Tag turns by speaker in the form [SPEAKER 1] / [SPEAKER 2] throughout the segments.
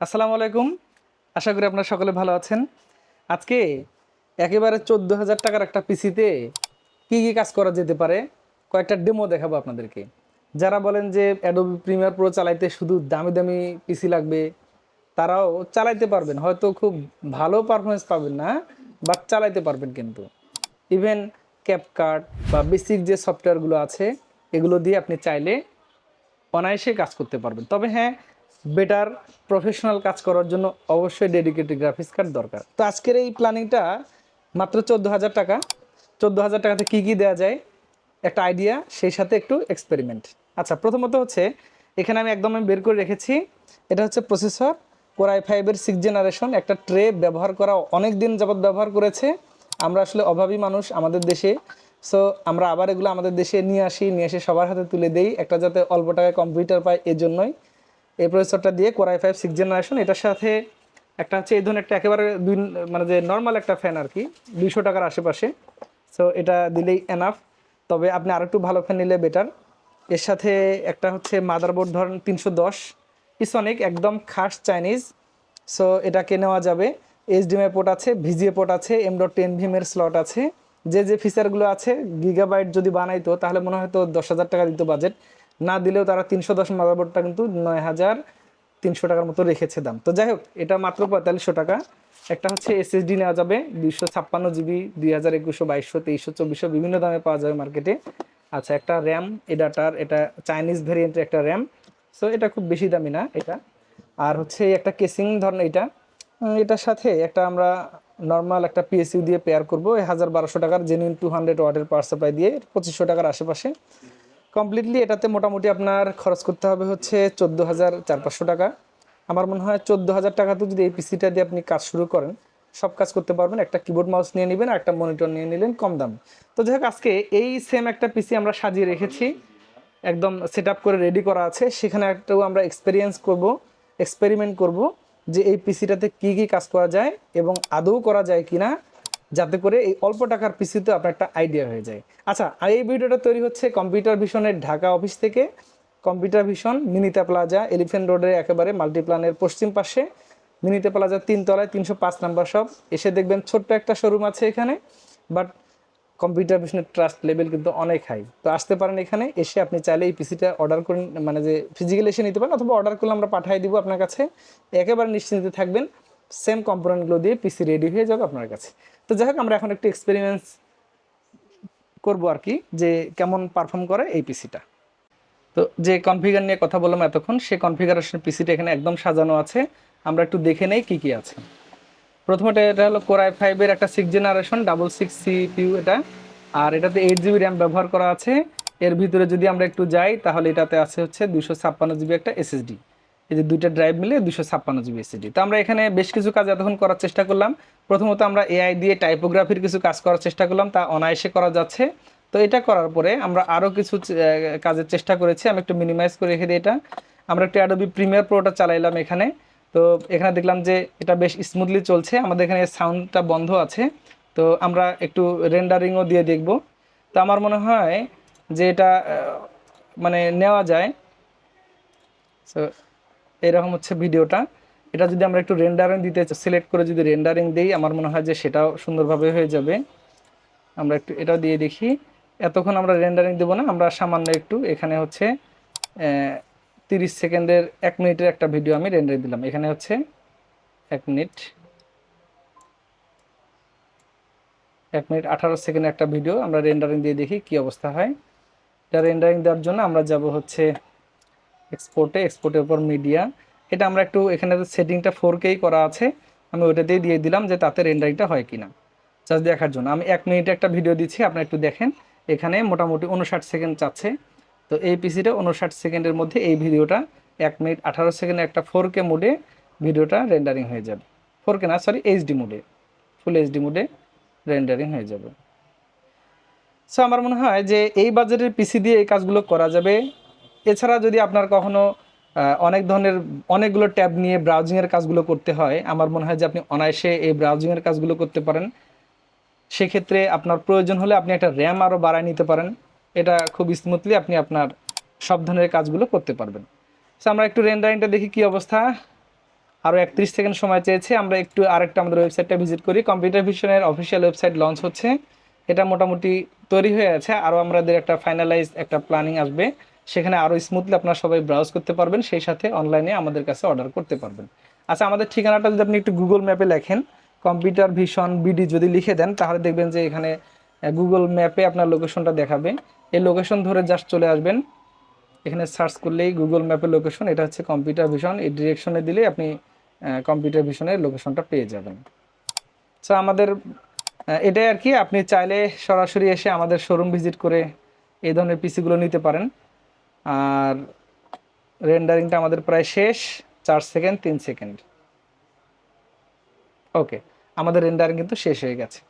[SPEAKER 1] আসসালামু আলাইকুম। আশা করি আপনারা সকলে ভালো আছেন। আজকে একেবারে চোদ্দ হাজার টাকার একটা পিসিতে কি কি কাজ করা যেতে পারে, কয়েকটা ডেমো দেখাবো আপনাদেরকে। যারা বলেন যে অ্যাডোবি প্রিমিয়ার প্রো চালাইতে শুধু দামি দামি পিসি লাগবে, তারাও চালাইতে পারবেন। হয়তো খুব ভালো পারফরমেন্স পাবেন না বাট চালাইতে পারবেন কিন্তু। ইভেন ক্যাপকার্ট বা বেসিক যে সফটওয়্যারগুলো আছে, এগুলো দিয়ে আপনি চাইলে অনায়াসে কাজ করতে পারবেন। তবে হ্যাঁ বেটার প্রফেশনাল কাজ করার জন্য অবশ্যই ডেডিকেটেড গ্রাফিক্স কার্ড দরকার। তো আজকের এই প্ল্যানিংটা মাত্র চোদ্দ হাজার টাকা। চোদ্দ হাজার টাকাতে কী কী দেওয়া যায়? একটা আইডিয়া সেই সাথে একটু এক্সপেরিমেন্ট আচ্ছা প্রথমত হচ্ছে, এখানে আমি একদম বের করে রেখেছি। এটা হচ্ছে প্রসেসর কোরআই ফাইভের সিক্স জেনারেশন একটা ট্রে ব্যবহার করা অনেক দিন যাবৎ ব্যবহার করেছে। আমরা আসলে অভাবী মানুষ আমাদের দেশে। সো আমরা আবার এগুলো আমাদের দেশে নিয়ে আসি, নিয়ে এসে সবার হাতে তুলে দেই। একটা যাতে অল্প টাকায় কম্পিউটার পায় এর জন্যই এই প্রসেসরটা দিয়ে কোরআই ফাইভ সিক্স জেনারেশন এটার সাথে একটা হচ্ছে, এই ধরনের একটা একেবারে দুই মানে যে নর্মাল একটা ফ্যান আর কি, দুইশো টাকার আশেপাশে। সো এটা দিলেই এনাফ তবে আপনি আরেকটু ভালো ফ্যান নিলে বেটার এর সাথে একটা হচ্ছে মাদারবোর্ড ধরেন তিনশো দশ। ইসনিক একদম খাস চাইনিজ সো এটাকে নেওয়া যাবে। এইচডিএমআই পোর্ট আছে ভিজিএ পোর্ট আছে এম ডট টেন ভিমের স্লট আছে। যে যে ফিচারগুলো আছে গিগাবাইট যদি বানাইতো, তাহলে মনে হয়তো দশ হাজার টাকা দিত বাজেট না দিলেও তারা তিনশো দশ মাদারবোর্ডটা কিন্তু নয় হাজার তিনশো টাকার মতো রেখেছে দাম। তো যাই হোক, এটা মাত্র পঁয়তাল্লিশশো টাকা। একটা হচ্ছে এসএসডি নেওয়া যাবে, দুইশো ছাপ্পান্ন জিবি দুই হাজার একুশশো, বাইশশো, তেইশশো, চব্বিশশো, বিভিন্ন দামে পাওয়া যাবে মার্কেটে আচ্ছা একটা র্যাম এডাটার এটা চাইনিজ ভেরিয়েন্টের একটা র্যাম সো এটা খুব বেশি দামি না, এটা। আর হচ্ছে একটা কেসিং ধরনের এটা এটার সাথে একটা আমরা নর্মাল একটা পিএসইউ দিয়ে পেয়ার করব। এই হাজার বারোশো টাকার জেনুইন টু হান্ড্রেড ওয়াটের পাওয়ার সাপ্লাই দিয়ে পঁচিশশো টাকার আশেপাশে। কমপ্লিটলি এটাতে মোটামুটি আপনার খরচ করতে হবে হচ্ছে চোদ্দ হাজার চার পাঁচশো টাকা। আমার মনে হয় চোদ্দ হাজার টাকাতে যদি এই পিসিটা দিয়ে আপনি কাজ শুরু করেন, সব কাজ করতে পারবেন। একটা কিবোর্ড মাউস নিয়ে নেবেন, আর একটা মনিটর নিয়ে নিলেন কম দাম। তো যাই হোক, আজকে এই সেম একটা পিসি আমরা সাজিয়ে রেখেছি। একদম সেট করে রেডি করা আছে। সেখানে একটাও আমরা এক্সপেরিয়েন্স করব এক্সপেরিমেন্ট করব। যে এই পিসিটাতে কি কি কাজ করা যায় এবং আদৌ করা যায় কিনা, যাতে করে এই অল্প টাকার পিসিতে আপনার একটা আইডিয়া হয়ে যায়। আচ্ছা আর এই ভিডিওটা তৈরি হচ্ছে কম্পিউটার ভিশনের ঢাকা অফিস থেকে। Computer vision, Minita plaza, elephant রোডের একেবারে মাল্টিপ্লানের পশ্চিম পাশে। মিনিতে প্লাজা তিনতলায় তিনশো পাঁচ নাম্বার সব এসে দেখবেন ছোট্ট একটা শোরুম আছে এখানে। বাট কম্পিউটার ভিশনের ট্রাস্ট লেভেল কিন্তু অনেক হাই তো আসতে পারেন এখানে, এসে আপনি চাইলে এই পিসিটা অর্ডার করে মানে যে ফিজিক্যালি এসে নিতে পারেন অথবা অর্ডার করলে আমরা পাঠিয়ে দিব আপনার কাছে। একেবারে নিশ্চিন্তে থাকবেন সেম কম্পোনেন্টগুলো দিয়ে পিসি রেডি হয়ে যাবে আপনার কাছে। তো যাই হোক, আমরা এখন একটু এক্সপেরিমেন্স করব আর কি, যে কেমন পারফর্ম করে এই পিসিটা তো যে কনফিগার নিয়ে কথা বললাম এতক্ষণ সেই কনফিগারেশন পিসিটা এখানে একদম সাজানো আছে। আমরা একটু দেখে নেই কী কী আছে। প্রথমত এটা হলো কোরআই ফাইভের একটা six generation double six CPU এটা। আর এটাতে এইট জিবি র্যাম ব্যবহার করা আছে। এর ভিতরে যদি আমরা একটু যাই, তাহলে এটাতে আছে হচ্ছে দুশো ছাপ্পান্ন জিবি একটা এসএসডি এই যে দুইটা ড্রাইভ মিলে দুশো ছাপ্পান্ন জিবি এসএসডি তো আমরা এখানে বেশ কিছু কাজ এতক্ষণ করার চেষ্টা করলাম। প্রথমত আমরা এআই দিয়ে টাইপোগ্রাফির কিছু কাজ করার চেষ্টা করলাম, তা অনায়াসে করা যাচ্ছে। তো এটা করার পরে আমরা আরও কিছু কাজের চেষ্টা করেছি। আমি একটু মিনিমাইজ করে রেখে দিই এটা। আমরা একটু অ্যাডোবি প্রিমিয়ার প্রোটা চালাইলাম এখানে। তো এখানে দেখলাম যে এটা বেশ স্মুথলি চলছে। আমাদের এখানে সাউন্ডটা বন্ধ আছে। তো আমরা একটু রেন্ডারিংও দিয়ে দেখব। তো আমার মনে হয় যে এটা মানে নেওয়া যায়। সো এরকম হচ্ছে ভিডিওটা। এটা যদি আমরা একটু রেন্ডারিং দিতে সিলেক্ট করে যদি রেন্ডারিং দিই, আমার মনে হয় যে সেটাও সুন্দরভাবে হয়ে যাবে। আমরা একটু এটাও দিয়ে দেখি। এতক্ষণ আমরা রেন্ডারিং দেবো না, আমরা সামান্য একটু। এখানে হচ্ছে তিরিশ সেকেন্ডের এক মিনিটের একটা ভিডিও আমি রেন্ডারিং দিলাম। এখানে হচ্ছে এক মিনিট এক মিনিট আঠারো সেকেন্ডের একটা ভিডিও আমরা রেন্ডারিং দিয়ে দেখি কি অবস্থা হয়। এটা রেন্ডারিং দেওয়ার জন্য আমরা যাব হচ্ছে এক্সপোর্টে এক্সপোর্টের উপর মিডিয়া এটা আমরা একটু এখানে সেটিংটা ফোর কেই করা আছে, আমি ওইটাতেই দিয়ে দিলাম যে তাতে রেন্ডারিংটা হয় কি না জাস্ট দেখার জন্য। আমি এক মিনিটে একটা ভিডিও দিচ্ছি, আপনারা একটু দেখেন। এখানে মোটামুটি উনষাট সেকেন্ড চাচ্ছে তো এই পিসিটা উনষাট সেকেন্ডের মধ্যে এই ভিডিওটা এক মিনিট আঠারো সেকেন্ডে একটা ফোর কে মোডে ভিডিওটা রেন্ডারিং হয়ে যাবে। ফোর কে না সরি এইচডি মোডে ফুল এইচডি মোডে রেন্ডারিং হয়ে যাবে। সো আমার মনে হয় যে এই বাজেটের পিসি দিয়ে এই কাজগুলো করা যাবে। এছাড়া যদি আপনার কখনো অনেক ধরনের, অনেকগুলো ট্যাব নিয়ে ব্রাউজিংয়ের কাজগুলো করতে হয়, আমার মনে হয় যে আপনি অনায়াসে এই ব্রাউজিংয়ের কাজগুলো করতে পারেন। সেক্ষেত্রে আপনার প্রয়োজন হলে আপনি একটা র্যাম আরও বাড়ায় নিতে পারেন। এটা খুব স্মুথলি আপনি আপনার সব ধরনের কাজগুলো করতে পারবেন। সো আমরা একটু রেন্ডারিংটা দেখি কি অবস্থা। আরও একত্রিশ সেকেন্ড সময় চেয়েছে। আমরা একটু আরেকটা আমাদের ওয়েবসাইটটা ভিজিট করি। কম্পিউটার ভিশনের অফিসিয়াল ওয়েবসাইট লঞ্চ হচ্ছে। এটা মোটামুটি তৈরি হয়ে আছে। আরও আমাদের একটা ফাইনালাইজ একটা প্ল্যানিং আসবে। সেখানে আরও স্মুথলি আপনারা সবাই ব্রাউজ করতে পারবেন। সেই সাথে অনলাইনে আমাদের কাছে অর্ডার করতে পারবেন। আচ্ছা আমাদের ঠিকানাটা যদি আপনি একটু গুগল ম্যাপে লেখেন কম্পিউটার ভিশন বিডি যদি লিখে দেন, তাহলে দেখবেন যে এখানে গুগল ম্যাপে আপনার লোকেশনটা দেখাবে। এই লোকেশন ধরে জাস্ট চলে আসবেন। এখানে সার্চ করলেই গুগল ম্যাপের লোকেশন এটা হচ্ছে কম্পিউটার ভিশন এই ডিরেকশনে দিলে আপনি কম্পিউটার ভিশনের লোকেশনটা পেয়ে যাবেন। সো আমাদের এটাই আর কি। আপনি চাইলে সরাসরি এসে আমাদের শোরুম ভিজিট করে এই ধরনের পিসিগুলো নিতে পারেন। আর রেন্ডারিংটা আমাদের প্রায় শেষ, চার সেকেন্ড তিন সেকেন্ড ওকে আমাদের রেন্ডারিং কিন্তু শেষ হয়ে গেছে।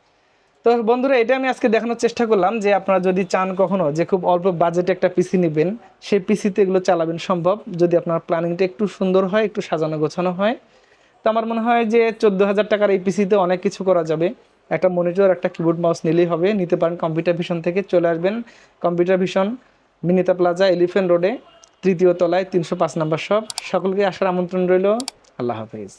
[SPEAKER 1] তো বন্ধুরা, এটা আমি আজকে দেখানোর চেষ্টা করলাম যে আপনারা যদি চান কখনো যে খুব অল্প বাজেটে একটা পিসি নেবেন, সেই পিসিতে এগুলো চালাবেন সম্ভব। যদি আপনার প্ল্যানিংটা একটু সুন্দর হয়, একটু সাজানো গোছানো হয়, তো আমার মনে হয় যে চোদ্দ হাজার টাকার এই পিসিতে অনেক কিছু করা যাবে। একটা মনিটর একটা কিবোর্ড মাউস নিলেই হবে। নিতে পারেন কম্পিউটার ভিশন থেকে চলে আসবেন। Computer vision Minita plaza elephant রোডে তৃতীয় তলায়, তিনশো পাঁচ নম্বর শপ সকলকে আসার আমন্ত্রণ রইল। আল্লাহ হাফিজ।